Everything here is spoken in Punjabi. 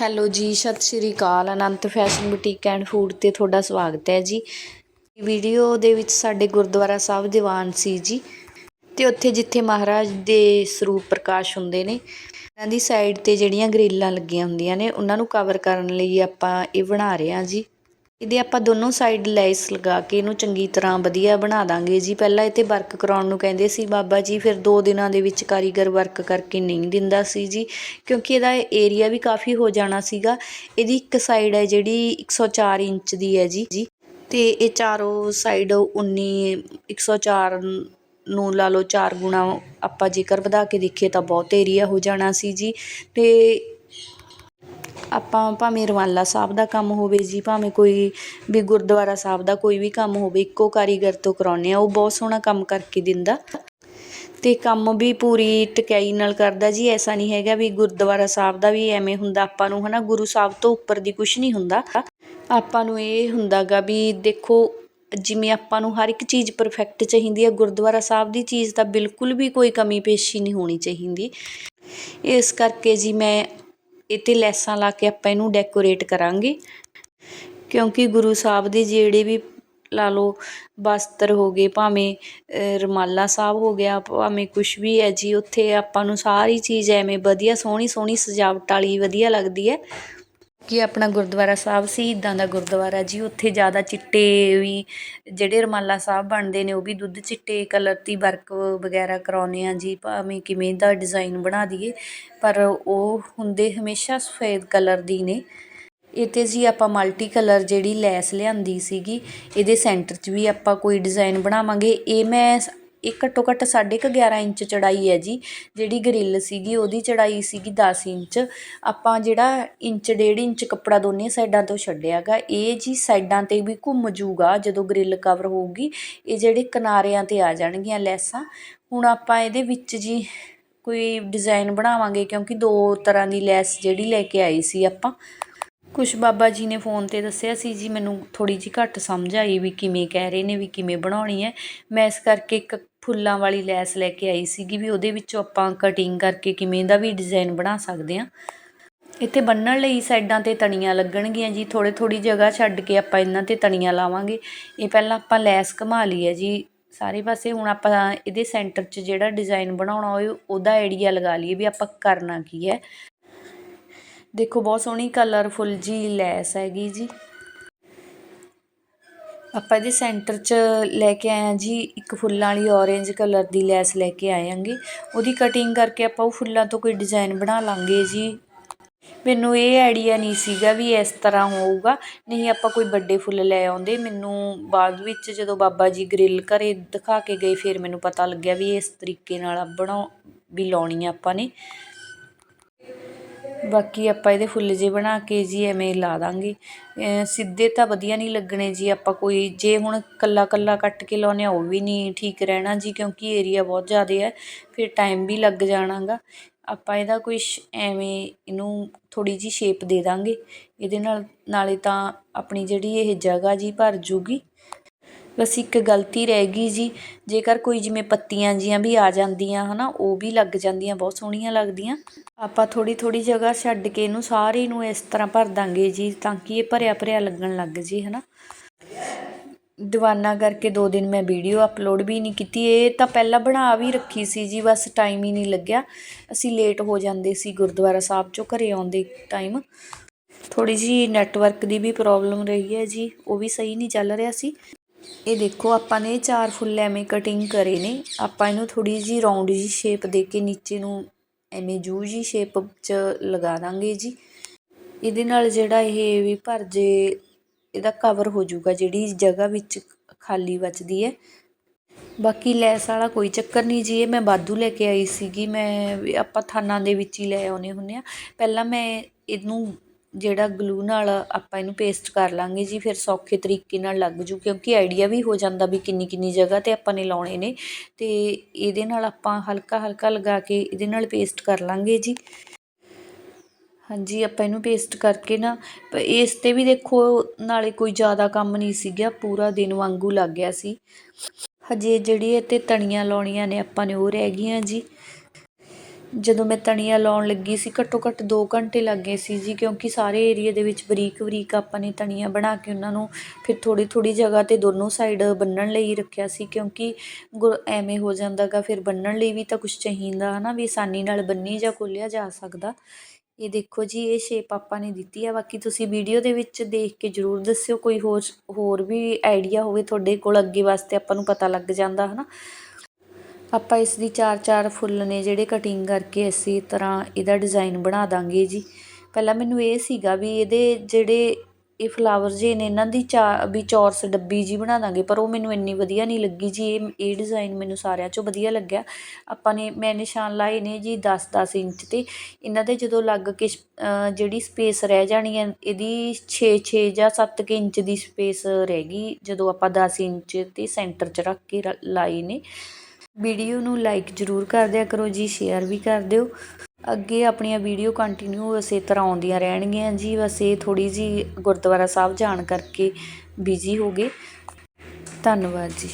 ਹੈਲੋ ਜੀ, ਸਤਿ ਸ਼੍ਰੀ ਅਕਾਲ, Anant fashion boutique and food ਤੇ ਤੁਹਾਡਾ ਸਵਾਗਤ ਹੈ ਜੀ। ਵੀਡੀਓ ਦੇ ਵਿੱਚ ਸਾਡੇ ਗੁਰਦੁਆਰਾ ਸਾਹਿਬ ਦੀਵਾਨ ਸੀ ਜੀ, ਤੇ ਉੱਥੇ ਜਿੱਥੇ ਮਹਾਰਾਜ ਦੇ ਸਰੂਪ ਪ੍ਰਕਾਸ਼ ਹੁੰਦੇ ਨੇ ਉਹਨਾਂ ਦੀ ਸਾਈਡ ਤੇ ਜਿਹੜੀਆਂ ਗ੍ਰਿਲਾਂ ਲੱਗੀਆਂ ਹੁੰਦੀਆਂ ਨੇ, ਉਹਨਾਂ ਨੂੰ ਕਵਰ ਕਰਨ ਲਈ ਆਪਾਂ ਇਹ ਬਣਾ ਰਹੇ ਹਾਂ ਜੀ। ਇਹਦੇ ਆਪਾਂ ਦੋਨੋਂ ਸਾਈਡ ਲੈਸ ਲਗਾ ਕੇ ਇਹਨੂੰ ਚੰਗੀ ਤਰ੍ਹਾਂ ਵਧੀਆ ਬਣਾ ਦਾਂਗੇ ਜੀ। ਪਹਿਲਾਂ ਇਹ ਤੇ ਵਰਕ ਕਰਾਉਣ ਨੂੰ ਕਹਿੰਦੇ ਸੀ ਬਾਬਾ ਜੀ, ਫਿਰ 2 ਦਿਨਾਂ ਦੇ ਵਿੱਚ ਕਾਰੀਗਰ ਵਰਕ ਕਰਕੇ ਨਹੀਂ ਦਿੰਦਾ ਸੀ ਜੀ, ਕਿਉਂਕਿ ਇਹਦਾ ਏਰੀਆ ਵੀ ਕਾਫੀ ਹੋ ਜਾਣਾ ਸੀਗਾ। ਇਹਦੀ ਇੱਕ ਸਾਈਡ ਹੈ ਜਿਹੜੀ 104 ਇੰਚ ਦੀ ਹੈ ਜੀ। ਜੀ ਤੇ ਇਹ ਚਾਰੋਂ ਸਾਈਡ 19 104 ਨੂੰ ਲਾ ਲਓ 4 ਗੁਣਾ ਆਪਾਂ ਜੇਕਰ ਵਧਾ ਕੇ ਦੇਖੀਏ ਤਾਂ ਬਹੁਤ ਏਰੀਆ ਹੋ ਜਾਣਾ ਸੀ ਜੀ। ਤੇ ਆਪਾਂ ਭਾਵੇਂ ਰਵਾਲਾ ਸਾਹਿਬ ਦਾ ਕੰਮ ਹੋਵੇ ਜੀ, ਭਾਵੇਂ ਕੋਈ ਵੀ ਗੁਰਦੁਆਰਾ ਸਾਹਿਬ ਦਾ ਕੋਈ ਵੀ ਕੰਮ ਹੋਵੇ, ਇੱਕੋ ਕਾਰੀਗਰ ਤੋਂ ਕਰਾਉਂਦੇ ਆ, ਉਹ ਬਹੁਤ ਸੋਹਣਾ ਕੰਮ ਕਰਕੇ ਦਿੰਦਾ। ਤੇ ਕੰਮ ਵੀ ਪੂਰੀ ਟਕਿਆਈ ਨਾਲ ਕਰਦਾ ਜੀ, ਐਸਾ ਨਹੀਂ ਹੈਗਾ ਵੀ ਗੁਰਦੁਆਰਾ ਸਾਹਿਬ ਦਾ ਵੀ ਐਵੇਂ ਹੁੰਦਾ, ਆਪਾਂ ਨੂੰ ਹਨਾ ਗੁਰੂ ਸਾਹਿਬ ਤੋਂ ਉੱਪਰ ਦੀ ਕੁਝ ਨਹੀਂ ਹੁੰਦਾ। ਆਪਾਂ ਨੂੰ ਇਹ ਹੁੰਦਾਗਾ ਵੀ ਦੇਖੋ, ਜਿਵੇਂ ਆਪਾਂ ਨੂੰ ਹਰ ਇੱਕ ਚੀਜ਼ ਪਰਫੈਕਟ ਚਾਹੀਦੀ ਹੈ ਗੁਰਦੁਆਰਾ ਸਾਹਿਬ ਦੀ ਚੀਜ਼ ਤਾਂ ਬਿਲਕੁਲ ਵੀ ਕੋਈ ਕਮੀ ਪੇਸ਼ੀ ਨਹੀਂ ਹੋਣੀ ਚਾਹੀਦੀ। ਇਸ ਕਰਕੇ ਜੀ ਮੈਂ ਇਹ 'ਤੇ ਲੈਸਾਂ ਲਾ ਕੇ ਆਪਾਂ ਇਹਨੂੰ ਡੈਕੋਰੇਟ ਕਰਾਂਗੇ। ਕਿਉਂਕਿ ਗੁਰੂ ਸਾਹਿਬ ਦੇ ਜਿਹੜੇ ਵੀ ਲਾ ਲਓ ਬਸਤਰ ਹੋ ਗਏ, ਭਾਵੇਂ ਰਮਾਲਾ ਸਾਹਿਬ ਹੋ ਗਿਆ, ਭਾਵੇਂ ਕੁਛ ਵੀ ਹੈ ਜੀ, ਉੱਥੇ ਆਪਾਂ ਨੂੰ ਸਾਰੀ ਚੀਜ਼ ਐਵੇਂ ਵਧੀਆ ਸੋਹਣੀ ਸੋਹਣੀ ਸਜਾਵਟ ਵਾਲੀ ਵਧੀਆ ਲੱਗਦੀ ਹੈ। ਕਿ ਆਪਣਾ ਗੁਰਦੁਆਰਾ ਸਾਹਿਬ ਸ਼ਹੀਦਾਂ ਦਾ ਗੁਰਦੁਆਰਾ ਜੀ, ਉੱਥੇ ਜ਼ਿਆਦਾ ਚਿੱਟੇ ਵੀ ਜਿਹੜੇ ਰੁਮਾਲਾ ਸਾਹਿਬ ਬਣਦੇ ਨੇ, ਉਹ ਵੀ ਦੁੱਧ ਚਿੱਟੇ ਕਲਰ ਦੀ ਵਰਕ ਵਗੈਰਾ ਕਰਾਉਂਦੇ ਹਾਂ ਜੀ, ਭਾਵੇਂ ਕਿਵੇਂ ਦਾ ਡਿਜ਼ਾਇਨ ਬਣਾ ਦਈਏ, ਪਰ ਉਹ ਹੁੰਦੇ ਹਮੇਸ਼ਾ ਸਫੇਦ ਕਲਰ ਦੀ ਨੇ। ਇਹ 'ਤੇ ਜੀ ਆਪਾਂ ਮਲਟੀ ਕਲਰ ਜਿਹੜੀ ਲੈਸ ਲਿਆਂਦੀ ਸੀਗੀ, ਇਹਦੇ ਸੈਂਟਰ 'ਚ ਵੀ ਆਪਾਂ ਕੋਈ ਡਿਜ਼ਾਈਨ ਬਣਾਵਾਂਗੇ। ਇਹ ਮੈਂ ਇਹ ਘੱਟੋ ਘੱਟ ਸਾਢੇ ਕੁ 11 ਇੰਚ ਚੜਾਈ ਹੈ ਜੀ, ਜਿਹੜੀ ਗਰਿੱਲ ਸੀਗੀ, ਉਹਦੀ ਚੜਾਈ ਸੀਗੀ 10 ਇੰਚ। ਆਪਾਂ ਜਿਹੜਾ ਇੰਚ, ਡੇਢ ਇੰਚ ਕੱਪੜਾ ਦੋਨੇ ਸਾਈਡਾਂ ਤੋਂ ਛੱਡਿਆਗਾ, ਇਹ ਜੀ ਸਾਈਡਾਂ 'ਤੇ ਵੀ ਘੁੰਮ ਜੂਗਾ ਜਦੋਂ ਗਰਿੱਲ ਕਵਰ ਹੋਊਗੀ, ਇਹ ਜਿਹੜੇ ਕਿਨਾਰਿਆਂ 'ਤੇ ਆ ਜਾਣਗੀਆਂ ਲੈਸਾਂ। ਹੁਣ ਆਪਾਂ ਇਹਦੇ ਵਿੱਚ ਜੀ ਕੋਈ ਡਿਜ਼ਾਈਨ ਬਣਾਵਾਂਗੇ, ਕਿਉਂਕਿ ਦੋ ਤਰ੍ਹਾਂ ਦੀ ਲੈਸ ਜਿਹੜੀ ਲੈ ਕੇ ਆਈ ਸੀ ਆਪਾਂ। ਕੁਛ ਬਾਬਾ ਜੀ ਨੇ ਫੋਨ 'ਤੇ ਦੱਸਿਆ ਸੀ ਜੀ, ਮੈਨੂੰ ਥੋੜ੍ਹੀ ਜਿਹੀ ਘੱਟ ਸਮਝ ਆਈ ਵੀ ਕਿਵੇਂ ਕਹਿ ਰਹੇ ਨੇ, ਵੀ ਕਿਵੇਂ ਬਣਾਉਣੀ ਹੈ। ਮੈਂ ਇਸ ਕਰਕੇ ਇੱਕ ਫੁੱਲਾਂ ਵਾਲੀ ਲੈਸ ਲੈ ਕੇ ਆਈ ਸੀਗੀ ਵੀ ਉਹਦੇ ਵਿੱਚੋਂ ਆਪਾਂ ਕਟਿੰਗ ਕਰਕੇ ਕਿਵੇਂ ਦਾ ਵੀ ਡਿਜ਼ਾਈਨ ਬਣਾ ਸਕਦੇ ਹਾਂ। ਇੱਥੇ ਬੰਨਣ ਲਈ ਸਾਈਡਾਂ 'ਤੇ ਤਣੀਆਂ ਲੱਗਣਗੀਆਂ ਜੀ, ਥੋੜ੍ਹੇ ਥੋੜ੍ਹੀ ਜਗ੍ਹਾ ਛੱਡ ਕੇ ਆਪਾਂ ਇਹਨਾਂ 'ਤੇ ਤਣੀਆਂ ਲਾਵਾਂਗੇ। ਇਹ ਪਹਿਲਾਂ ਆਪਾਂ ਲੈਸ ਘੁਮਾ ਲਈ ਹੈ ਜੀ। ਸਾਰੇ ਪਾਸੇ ਹੁਣ ਆਪਾਂ ਇਹਦੇ ਸੈਂਟਰ 'ਚ ਜਿਹੜਾ ਡਿਜ਼ਾਈਨ ਬਣਾਉਣਾ ਹੋਏ, ਉਹਦਾ ਆਈਡੀਆ ਲਗਾ ਲਈਏ ਵੀ ਆਪਾਂ ਕਰਨਾ ਕੀ ਹੈ। ਦੇਖੋ, ਬਹੁਤ ਸੋਹਣੀ ਕਲਰਫੁਲ ਜੀ ਲੈਸ ਹੈਗੀ ਜੀ। ਆਪਾਂ ਇਹਦੇ ਸੈਂਟਰ 'ਚ ਲੈ ਕੇ ਆਏ ਹਾਂ ਜੀ, ਇੱਕ ਫੁੱਲਾਂ ਵਾਲੀ ਔਰੇਂਜ ਕਲਰ ਦੀ ਲੈਸ ਲੈ ਕੇ ਆਏ ਆਏਾਂਗੇ ਉਹਦੀ ਕਟਿੰਗ ਕਰਕੇ ਆਪਾਂ ਉਹ ਫੁੱਲਾਂ ਤੋਂ ਕੋਈ ਡਿਜ਼ਾਈਨ ਬਣਾ ਲਾਂਗੇ ਜੀ। ਮੈਨੂੰ ਇਹ ਆਈਡੀਆ ਨਹੀਂ ਸੀਗਾ ਵੀ ਇਸ ਤਰ੍ਹਾਂ ਹੋਊਗਾ। ਨਹੀਂ, ਆਪਾਂ ਕੋਈ ਵੱਡੇ ਫੁੱਲ ਲੈ ਆਉਂਦੇ। ਮੈਨੂੰ ਬਾਅਦ ਵਿੱਚ ਜਦੋਂ ਬਾਬਾ ਜੀ ਗ੍ਰਿਲ ਘਰੇ ਦਿਖਾ ਕੇ ਗਏ, ਫਿਰ ਮੈਨੂੰ ਪਤਾ ਲੱਗਿਆ ਵੀ ਇਸ ਤਰੀਕੇ ਨਾਲ ਬਣਾਉ, ਵੀ ਲਾਉਣੀ ਆ ਆਪਾਂ ਨੇ। ਬਾਕੀ ਆਪਾਂ ਇਹਦੇ ਫੁੱਲ ਜੇ ਬਣਾ ਕੇ ਜੀ ਐਵੇਂ ਲਾ ਦਾਂਗੇ। ਸਿੱਧੇ ਤਾਂ ਵਧੀਆ ਨਹੀਂ ਲੱਗਣੇ ਜੀ, ਆਪਾਂ ਕੋਈ ਜੇ ਹੁਣ ਕੱਲਾ ਕੱਲਾ ਕੱਟ ਕੇ ਲਾਉਂਦੇ ਹਾਂ, ਉਹ ਵੀ ਨਹੀਂ ਠੀਕ ਰਹਿਣਾ ਜੀ, ਕਿਉਂਕਿ ਏਰੀਆ ਬਹੁਤ ਜ਼ਿਆਦਾ ਹੈ ਫਿਰ ਟਾਈਮ ਵੀ ਲੱਗ ਜਾਣਾ ਗਾ ਆਪਾਂ ਇਹਦਾ ਕੋਈ ਐਵੇਂ ਇਹਨੂੰ ਥੋੜੀ ਜੀ ਸ਼ੇਪ ਦੇ ਦਾਂਗੇ। ਇਹਦੇ ਨਾਲ, ਨਾਲੇ ਤਾਂ ਆਪਣੀ ਜਿਹੜੀ ਇਹ ਜਗ੍ਹਾ ਜੀ ਭਰ ਜੂਗੀ ਬਸ ਇੱਕ ਗਲਤੀ ਰਹਿ ਗਈ ਜੀ। ਜੇਕਰ ਕੋਈ ਜਿਵੇਂ ਪੱਤੀਆਂ ਜੀਆਂ ਵੀ ਆ ਜਾਂਦੀਆਂ, ਹਨਾ, ਉਹ ਵੀ ਲੱਗ ਜਾਂਦੀਆਂ, ਬਹੁਤ ਸੋਹਣੀਆਂ ਲੱਗਦੀਆਂ। ਆਪਾਂ ਥੋੜੀ ਥੋੜੀ ਜਗ੍ਹਾ ਛੱਡ ਕੇ ਇਹਨੂੰ ਸਾਰੇ ਨੂੰ ਇਸ ਤਰ੍ਹਾਂ ਭਰ ਦਾਂਗੇ ਜੀ, ਤਾਂ ਕਿ ਇਹ ਭਰਿਆ ਭਰਿਆ ਲੱਗਣ ਲੱਗ ਜੀ, ਹਨਾ। ਦੀਵਾਨਾ ਕਰਕੇ ਦੋ ਦਿਨ ਮੈਂ ਵੀਡੀਓ ਅਪਲੋਡ ਵੀ ਨਹੀਂ ਕੀਤੀ। ਇਹ ਤਾਂ ਪਹਿਲਾਂ ਬਣਾ ਵੀ ਰੱਖੀ ਸੀ ਜੀ, ਬਸ ਟਾਈਮ ਹੀ ਨਹੀਂ ਲੱਗਿਆ। ਅਸੀਂ ਲੇਟ ਹੋ ਜਾਂਦੇ ਸੀ ਗੁਰਦੁਆਰਾ ਸਾਹਿਬ ਚੋਂ ਘਰੇ ਆਉਂਦੇ ਟਾਈਮ। ਥੋੜੀ ਜੀ ਨੈਟਵਰਕ ਦੀ ਵੀ ਪ੍ਰੋਬਲਮ ਰਹੀ ਹੈ ਜੀ, ਉਹ ਵੀ ਸਹੀ ਨਹੀਂ ਚੱਲ ਰਿਹਾ ਸੀ। ਇਹ ਦੇਖੋ, ਆਪਾਂ ਨੇ ਚਾਰ ਫੁੱਲ ਐਵੇਂ ਕਟਿੰਗ ਕਰੇ ਨੇ। ਆਪਾਂ ਇਹਨੂੰ ਥੋੜੀ ਜੀ ਰਾਉਂਡ ਜੀ ਸ਼ੇਪ ਦੇ ਕੇ ਨੀਚੇ ਨੂੰ ਐਵੇਂ ਜੂ ਜੀ ਸ਼ੇਪ 'ਚ ਲਗਾ ਦਾਂਗੇ ਜੀ। ਇਹਦੇ ਨਾਲ ਜਿਹੜਾ ਇਹ ਵੀ ਭਰ ਜੇ, ਇਹਦਾ ਕਵਰ ਹੋ ਜਾਊਗਾ ਜਿਹੜੀ ਜਗ੍ਹਾ ਵਿੱਚ ਖਾਲੀ ਬਚਦੀ ਹੈ। ਬਾਕੀ ਲੈਸ ਵਾਲਾ ਕੋਈ ਚੱਕਰ ਨਹੀਂ ਜੀ, ਇਹ ਮੈਂ ਬਾਦੂ ਲੈ ਕੇ ਆਈ ਸੀਗੀ। ਮੈਂ ਆਪਾਂ ਥਾਨਾਂ ਦੇ ਵਿੱਚ ਹੀ ਲੈ ਆਉਨੇ ਹੁੰਨੇ ਆ ਪਹਿਲਾਂ ਮੈਂ ਇਹਨੂੰ ਜਿਹੜਾ ਗਲੂ ਨਾਲ ਆਪਾਂ ਇਹਨੂੰ ਪੇਸਟ ਕਰ ਲਾਂਗੇ ਜੀ, ਫਿਰ ਸੌਖੇ ਤਰੀਕੇ ਨਾਲ ਲੱਗ ਜੂ, ਕਿਉਂਕਿ ਆਈਡੀਆ ਵੀ ਹੋ ਜਾਂਦਾ ਵੀ ਕਿੰਨੀ ਕਿੰਨੀ ਜਗ੍ਹਾ 'ਤੇ ਆਪਾਂ ਨੇ ਲਾਉਣੇ ਨੇ। ਤੇ ਇਹਦੇ ਨਾਲ ਆਪਾਂ ਹਲਕਾ ਹਲਕਾ ਲਗਾ ਕੇ ਇਹਦੇ ਨਾਲ ਪੇਸਟ ਕਰ ਲਾਂਗੇ ਜੀ। ਹਾਂਜੀ, ਆਪਾਂ ਇਹਨੂੰ ਪੇਸਟ ਕਰਕੇ ਨਾ ਇਸ 'ਤੇ ਵੀ ਦੇਖੋ, ਨਾਲੇ ਕੋਈ ਜ਼ਿਆਦਾ ਕੰਮ ਨਹੀਂ ਸੀਗਾ ਪੂਰਾ ਦਿਨ ਵਾਂਗੂ ਲੱਗ ਗਿਆ ਸੀ। ਹਜੇ ਜਿਹੜੀ ਇਹ 'ਤੇ ਤਣੀਆਂ ਲਾਉਣੀਆਂ ਨੇ, ਆਪਾਂ ਨੇ ਉਹ ਰਹਿ ਗਈਆਂ ਜੀ। ਜਦੋਂ ਮੈਂ ਤਣੀਆਂ ਲਾਉਣ ਲੱਗੀ ਸੀ, ਘੱਟੋ ਘੱਟ ਦੋ ਘੰਟੇ ਲੱਗ ਗਏ ਸੀ ਜੀ, ਕਿਉਂਕਿ ਸਾਰੇ ਏਰੀਏ ਦੇ ਵਿੱਚ ਬਰੀਕ ਬਰੀਕ ਆਪਾਂ ਨੇ ਤਣੀਆਂ ਬਣਾ ਕੇ ਉਹਨਾਂ ਨੂੰ ਫਿਰ ਥੋੜ੍ਹੀ ਥੋੜ੍ਹੀ ਜਗ੍ਹਾ 'ਤੇ ਦੋਨੋਂ ਸਾਈਡ ਬੰਨਣ ਲਈ ਰੱਖਿਆ ਸੀ, ਕਿਉਂਕਿ ਗੁ ਐਵੇਂ ਹੋ ਜਾਂਦਾ ਗਾ, ਫਿਰ ਬੰਨਣ ਲਈ ਵੀ ਤਾਂ ਕੁਛ ਚਾਹੀਦਾ ਹੈ ਨਾ ਵੀ ਆਸਾਨੀ ਨਾਲ ਬੰਨੀ ਜਾਂ ਖੋਲ੍ਹਿਆ ਜਾ ਸਕਦਾ। ਇਹ ਦੇਖੋ ਜੀ, ਇਹ ਸ਼ੇਪ ਆਪਾਂ ਨੇ ਦਿੱਤੀ ਆ, ਬਾਕੀ ਤੁਸੀਂ ਵੀਡੀਓ ਦੇ ਵਿੱਚ ਦੇਖ ਕੇ ਜ਼ਰੂਰ ਦੱਸਿਓ, ਕੋਈ ਹੋਰ ਹੋਰ ਵੀ ਆਈਡੀਆ ਹੋਵੇ ਤੁਹਾਡੇ ਕੋਲ, ਅੱਗੇ ਵਾਸਤੇ ਆਪਾਂ ਨੂੰ ਪਤਾ ਲੱਗ ਜਾਂਦਾ ਹੈ ਨਾ ਆਪਾਂ ਇਸ ਦੀ ਚਾਰ ਚਾਰ ਫੁੱਲ ਨੇ ਜਿਹੜੇ ਕਟਿੰਗ ਕਰਕੇ ਇਸੇ ਤਰ੍ਹਾਂ ਇਹਦਾ ਡਿਜ਼ਾਈਨ ਬਣਾ ਦਾਂਗੇ ਜੀ। ਪਹਿਲਾਂ ਮੈਨੂੰ ਇਹ ਸੀਗਾ ਵੀ ਇਹਦੇ ਜਿਹੜੇ ਇਹ ਫਲਾਵਰ ਜੇ ਨੇ, ਇਹਨਾਂ ਦੀ ਚਾ, ਵੀ ਚੌਰਸ ਡੱਬੀ ਜੀ ਬਣਾ ਦਾਂਗੇ, ਪਰ ਉਹ ਮੈਨੂੰ ਇੰਨੀ ਵਧੀਆ ਨਹੀਂ ਲੱਗੀ ਜੀ। ਇਹ ਇਹ ਡਿਜ਼ਾਈਨ ਮੈਨੂੰ ਸਾਰਿਆਂ 'ਚੋਂ ਵਧੀਆ ਲੱਗਿਆ। ਆਪਾਂ ਨੇ, ਮੈਂ ਨਿਸ਼ਾਨ ਲਾਏ ਨੇ ਜੀ 10 10 ਇੰਚ ਤੇ। ਇਹਨਾਂ ਦੇ ਜਦੋਂ ਲੱਗ ਕੇ ਜਿਹੜੀ ਸਪੇਸ ਰਹਿ ਜਾਣੀ ਹੈ, ਇਹਦੀ 6 6 ਜਾਂ 7 ਕੁ ਇੰਚ ਦੀ ਸਪੇਸ ਰਹਿ ਗਈ। ਜਦੋਂ ਆਪਾਂ 10 ਇੰਚ ਤੇ ਸੈਂਟਰ 'ਚ ਰੱਖ ਕੇ ਰ- ਲਾਏ ਨੇ। ਵੀਡੀਓ ਨੂੰ ਲਾਈਕ ਜ਼ਰੂਰ ਕਰ ਦਿਆ ਕਰੋ ਜੀ ਸ਼ੇਅਰ ਵੀ ਕਰ ਦਿਓ। ਅੱਗੇ ਆਪਣੀਆਂ ਵੀਡੀਓ ਕੰਟੀਨਿਊ ਇਸੇ ਤਰ੍ਹਾਂ ਆਉਂਦੀਆਂ ਰਹਿਣਗੀਆਂ ਜੀ, ਬਸ ਇਹ ਥੋੜੀ ਜੀ ਗੁਰਦੁਆਰਾ ਸਾਹਿਬ ਜਾਣ ਕਰਕੇ ਬਿਜ਼ੀ ਹੋ ਗਏ। ਧੰਨਵਾਦ ਜੀ।